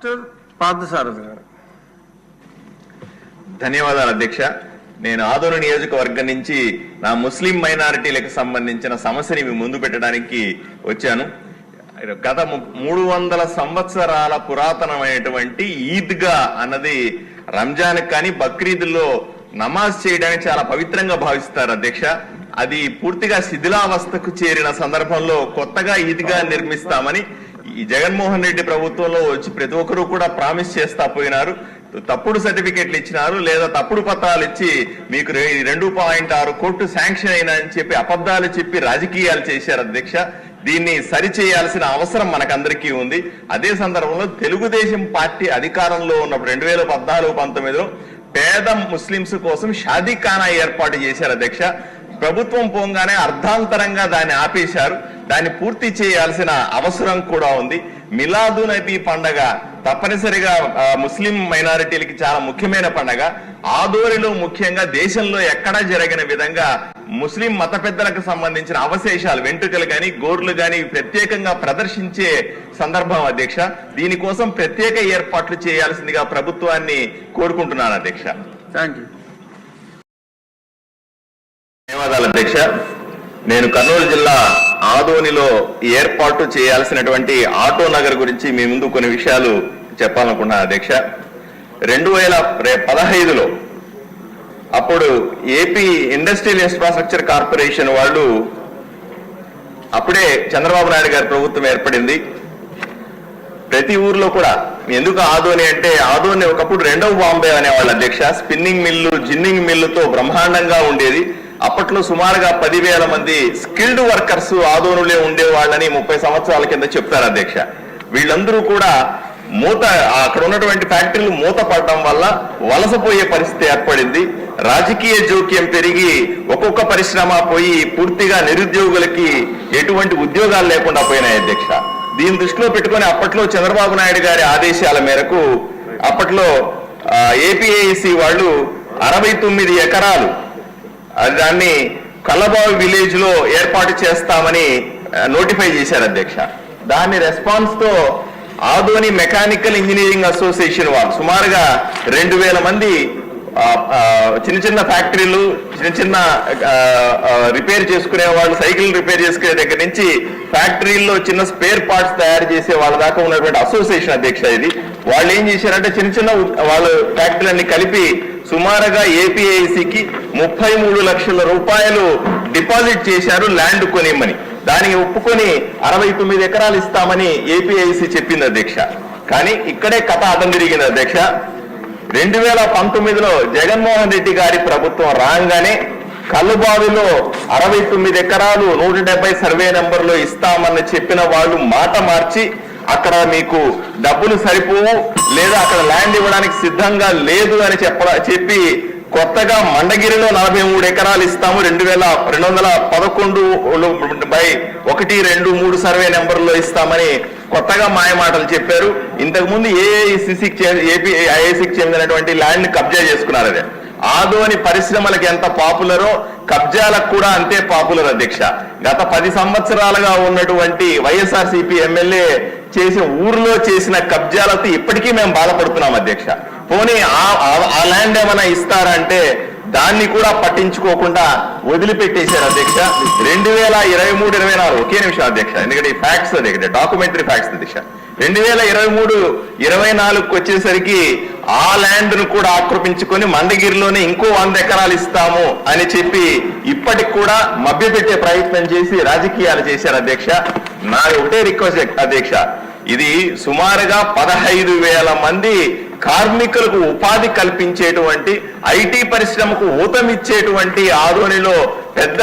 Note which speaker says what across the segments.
Speaker 1: Doctor Parthasarathi గారు.
Speaker 2: ధన్యవాదాలు అధ్యక్ష. నేను ఆదోని నియోజకవర్గం నుంచి నా ముస్లిం మైనారిటీలకు సంబంధించిన సమస్యని మీ ముందు పెట్టడానికి వచ్చాను. గత మూడు వందల సంవత్సరాల పురాతనమైనటువంటి ఈద్గా అన్నది రంజాన్ కానీ బక్రీద్లో నమాజ్ చేయడానికి చాలా పవిత్రంగా భావిస్తారు అధ్యక్ష. అది పూర్తిగా శిథిలావస్థకు చేరిన సందర్భంలో కొత్తగా ఈద్గా నిర్మిస్తామని ఈ జగన్మోహన్ రెడ్డి ప్రభుత్వంలో వచ్చి ప్రతి ఒక్కరూ కూడా ప్రామిస్ చేస్తా పోయినారు. తప్పుడు సర్టిఫికెట్లు ఇచ్చినారు లేదా తప్పుడు పత్రాలు ఇచ్చి మీకు రెండు పాయింట్ ఆరు కోట్లు శాంక్షన్ అయినా అని చెప్పి అబద్ధాలు చెప్పి రాజకీయాలు చేశారు అధ్యక్ష. దీన్ని సరిచేయాల్సిన అవసరం మనకందరికీ ఉంది. అదే సందర్భంలో తెలుగుదేశం పార్టీ అధికారంలో ఉన్నప్పుడు రెండు వేల పద్నాలుగు పంతొమ్మిదిలో పేద ముస్లింస్ కోసం షాదీఖానా ఏర్పాటు చేశారు అధ్యక్ష. ప్రభుత్వం పోగానే అర్ధాంతరంగా దాన్ని ఆపేశారు. దాన్ని పూర్తి చేయాల్సిన అవసరం కూడా ఉంది. మిలాదు నబీ పండగ తప్పనిసరిగా ముస్లిం మైనారిటీలకి చాలా ముఖ్యమైన పండగ. ఆదోరిలో ముఖ్యంగా దేశంలో ఎక్కడా జరిగిన విధంగా ముస్లిం మత పెద్దలకు సంబంధించిన అవశేషాలు వెంట్రుకలు గాని గోర్లు గాని ప్రత్యేకంగా ప్రదర్శించే సందర్భం అధ్యక్ష. దీనికోసం ప్రత్యేక ఏర్పాట్లు చేయాల్సిందిగా ప్రభుత్వాన్ని కోరుకుంటున్నాను అధ్యక్ష. ధన్యవాదాలు అధ్యక్ష. నేను కర్నూలు జిల్లా ఆదోనిలో ఏర్పాటు చేయాల్సినటువంటి ఆటో నగర్ గురించి మీ ముందు కొన్ని విషయాలు చెప్పాలనుకున్నా అధ్యక్ష. రెండు వేల పదహైదులో అప్పుడు ఏపీ ఇండస్ట్రియల్ ఇన్ఫ్రాస్ట్రక్చర్ కార్పొరేషన్ వాళ్ళు అప్పుడే చంద్రబాబు నాయుడు గారి ప్రభుత్వం ఏర్పడింది. ప్రతి ఊర్లో కూడా ఎందుకు ఆదోని అంటే ఆదోని ఒకప్పుడు రెండవ బాంబే అనేవాళ్ళు అధ్యక్ష. స్పిన్నింగ్ మిల్లు జిన్నింగ్ మిల్లుతో బ్రహ్మాండంగా ఉండేది. అప్పట్లో సుమారుగా పదివేల మంది స్కిల్డ్ వర్కర్స్ ఆదోనులే ఉండేవాళ్ళని ముప్పై సంవత్సరాల కింద చెప్తారు అధ్యక్ష. వీళ్ళందరూ కూడా మూత అక్కడ ఉన్నటువంటి ఫ్యాక్టరీలు మూత పడడం వల్ల వలసపోయే పరిస్థితి ఏర్పడింది. రాజకీయ జోక్యం పెరిగి ఒక్కొక్క పరిశ్రమ పోయి పూర్తిగా నిరుద్యోగులకి ఎటువంటి ఉద్యోగాలు లేకుండా పోయినాయి అధ్యక్ష. దీని దృష్టిలో పెట్టుకొని అప్పట్లో చంద్రబాబు నాయుడు గారి ఆదేశాల మేరకు అప్పట్లో ఏపీఐసి వాళ్ళు అరవై తొమ్మిది ఎకరాలు దాన్ని కల్లబావి విలేజ్లో ఏర్పాటు చేస్తామని నోటిఫై చేశారు అధ్యక్ష. దాని రెస్పాన్స్తో ఆదోని మెకానికల్ ఇంజనీరింగ్ అసోసియేషన్ వాళ్ళు సుమారుగా రెండు వేల మంది ఆ, చిన్న చిన్న ఫ్యాక్టరీలు చిన్న చిన్న రిపేర్ చేసుకునే వాళ్ళు సైకిల్ రిపేర్ చేసుకునే దగ్గర నుంచి ఫ్యాక్టరీల్లో చిన్న స్పేర్ పార్ట్స్ తయారు చేసే వాళ్ళ దాకా ఉన్నటువంటి అసోసియేషన్ అధ్యక్ష ఇది. వాళ్ళు ఏం చేశారంటే చిన్న చిన్న వాళ్ళ ఫ్యాక్టరీలన్నీ కలిపి సుమారుగా ఏపీఐసికి ముప్పై మూడు లక్షల రూపాయలు డిపాజిట్ చేశారు ల్యాండ్ కొనిమ్మని దానికి ఒప్పుకొని అరవై తొమ్మిది ఎకరాలు ఇస్తామని ఏపీఐసి చెప్పింది అధ్యక్ష. కానీ ఇక్కడే కథ అదం తిరిగింది అధ్యక్ష. రెండు వేల పంతొమ్మిదిలో జగన్మోహన్ రెడ్డి గారి ప్రభుత్వం రాగానే కల్లుబావిలో అరవై తొమ్మిది ఎకరాలు నూట డెబ్బై సర్వే నెంబర్లో ఇస్తామని చెప్పిన వాళ్ళు మాట మార్చి అక్కడ మీకు డబ్బులు సరిపోవు లేదా అక్కడ ల్యాండ్ ఇవ్వడానికి సిద్ధంగా లేదు అని చెప్ప చెప్పి కొత్తగా మండగిరిలో నలభై మూడు ఎకరాలు ఇస్తాము. రెండు వేల రెండు వందల పదకొండు బై ఒకటి రెండు మూడు సర్వే నెంబర్లో ఇస్తామని కొత్తగా మాయమాటలు చెప్పారు. ఇంతకు ముందు ఏఐసిసికి ఏపీ ఐఐసికి చెందినటువంటి ల్యాండ్ కబ్జా చేసుకున్నారు అదే. ఆదోని పరిశ్రమలకు ఎంత పాపులరో కబ్జాలకు కూడా అంతే పాపులర్ అధ్యక్ష. గత పది సంవత్సరాలుగా ఉన్నటువంటి వైఎస్ఆర్ ఎమ్మెల్యే చేసిన ఊర్లో చేసిన కబ్జాలతో ఇప్పటికీ మేము బాధపడుతున్నాం అధ్యక్ష. పోనీ ఆ- ఆ- ల్యాండ్ ఏమైనా ఇస్తారంటే దాన్ని కూడా పట్టించుకోకుండా వదిలిపెట్టేశారు అధ్యక్ష. రెండు వేల ఇరవై మూడు ఇరవై నాలుగు. ఒకే నిమిషం అధ్యక్ష. ఎందుకంటే ఈ ఫ్యాక్ట్స్ అధ్యక్ష డాక్యుమెంటరీ ఫ్యాక్ట్స్ అధ్యక్ష. రెండు వేల ఇరవై మూడు ఇరవై నాలుగుకి వచ్చేసరికి ఆ ల్యాండ్ను కూడా ఆక్రమించుకొని మందగిరిలోనే ఇంకో వంద ఎకరాలు ఇస్తాము అని చెప్పి ఇప్పటికి కూడా మభ్యపెట్టే ప్రయత్నం చేసి రాజకీయాలు చేశారు అధ్యక్ష. నా ఒకటే రిక్వెస్ట్ అధ్యక్ష. ఇది సుమారుగా పదహైదు వేల మంది కార్మికులకు ఉపాధి కల్పించేటువంటి ఐటీ పరిశ్రమకు ఊతమిచ్చేటువంటి ఆధోనిలో పెద్ద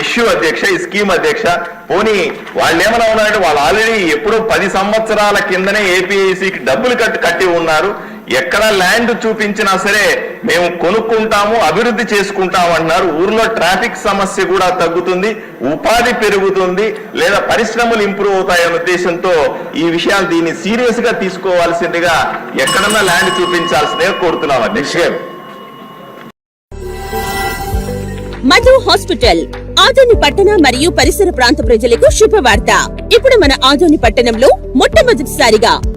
Speaker 2: ఇష్యూ అధ్యక్ష ఈ స్కీమ్ అధ్యక్ష. పోనీ వాళ్ళు ఏమైనా ఉన్నారంటే వాళ్ళు ఆల్రెడీ ఎప్పుడో పది సంవత్సరాల కిందనే ఏపీఐసికి డబ్బులు కట్టి కట్టి ఉన్నారు. ఎక్కడ ల్యాండ్ చూపించినా సరే మేము కొనుక్కుంటాము అభివృద్ధి చేసుకుంటాము అంటున్నారు. ఊర్లో ట్రాఫిక్ సమస్య కూడా తగ్గుతుంది ఉపాధి పెరుగుతుంది లేదా పరిశ్రమలు ఇంప్రూవ్ అవుతాయనే ఉద్దేశంతో ఈ విషయాలు దీన్ని సీరియస్గా తీసుకోవాల్సిందిగా ఎక్కడన్నా ల్యాండ్ చూపించాల్సిందిగా కోరుతున్నాం అధ్యక్ష
Speaker 3: మధు హాస్పిటల్ ఆదోని పట్టణ మరియు పరిసర ప్రాంత ప్రజలకు శుభవార్త. ఇప్పుడు మన ఆదోని పట్టణంలో మొట్టమొదటిసారిగా